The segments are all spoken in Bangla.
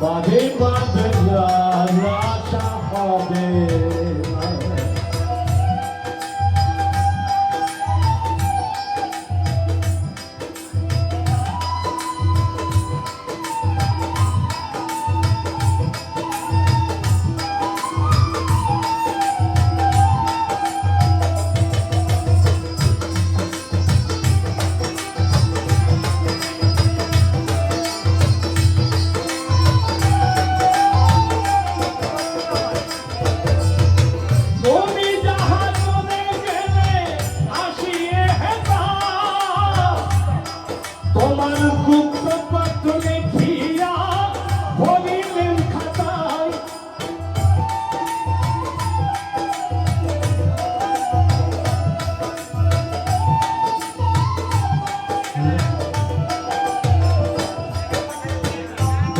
Bade bade ya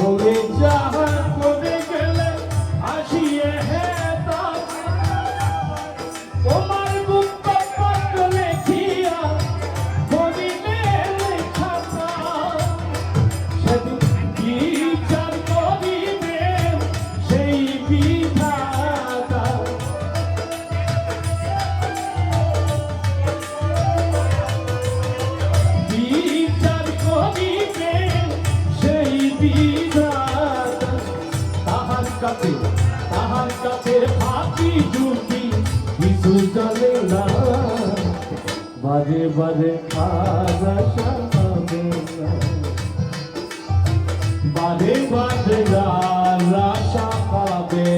Holy John. বাজে বাজে খাজা শাহাবুল্লাহ বাজে বাজে গালা শাহাবে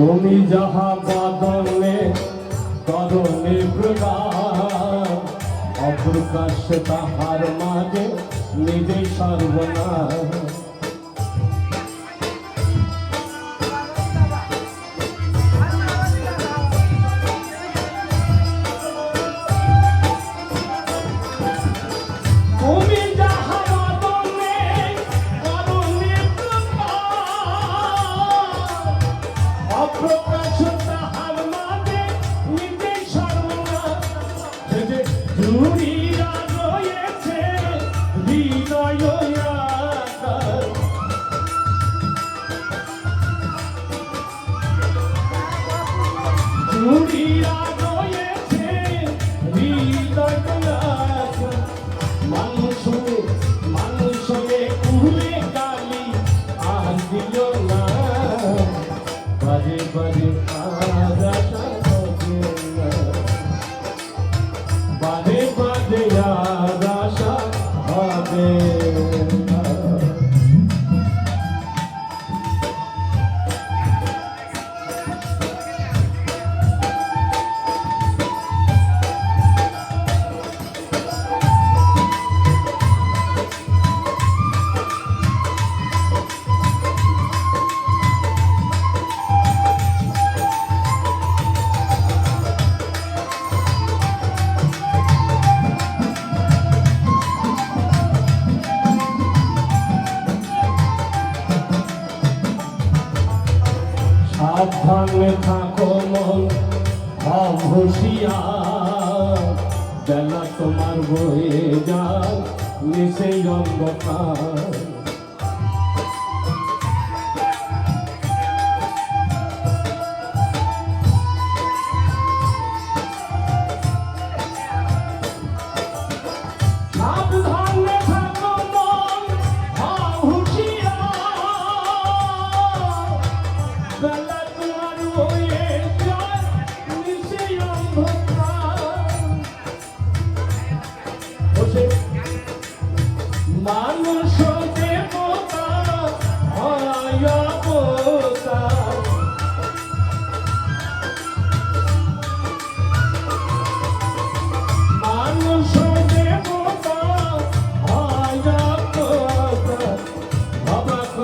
তুমি যাহা বদলে করণে প্রকাশ অপ্রকাশ তাহার মাঝে নিজে সর্বনাশ। Yeah. সাবধানে থাকো মন অভুষিয়া বেলা তোমার বয়ে যায় নিশে অন্ধকার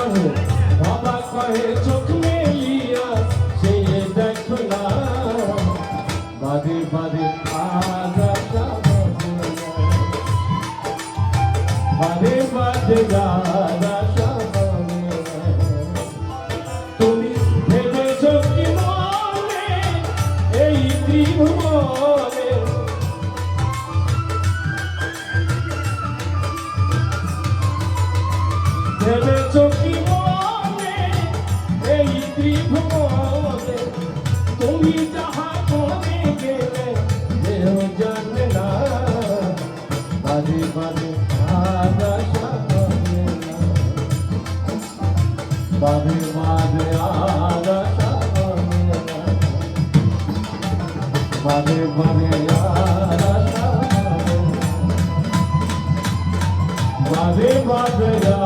বিরহে চোখ মেলিয়া সে দেখো না বাদে বাদে আগাছা বাদে ભરે ભરે ભરે ભરે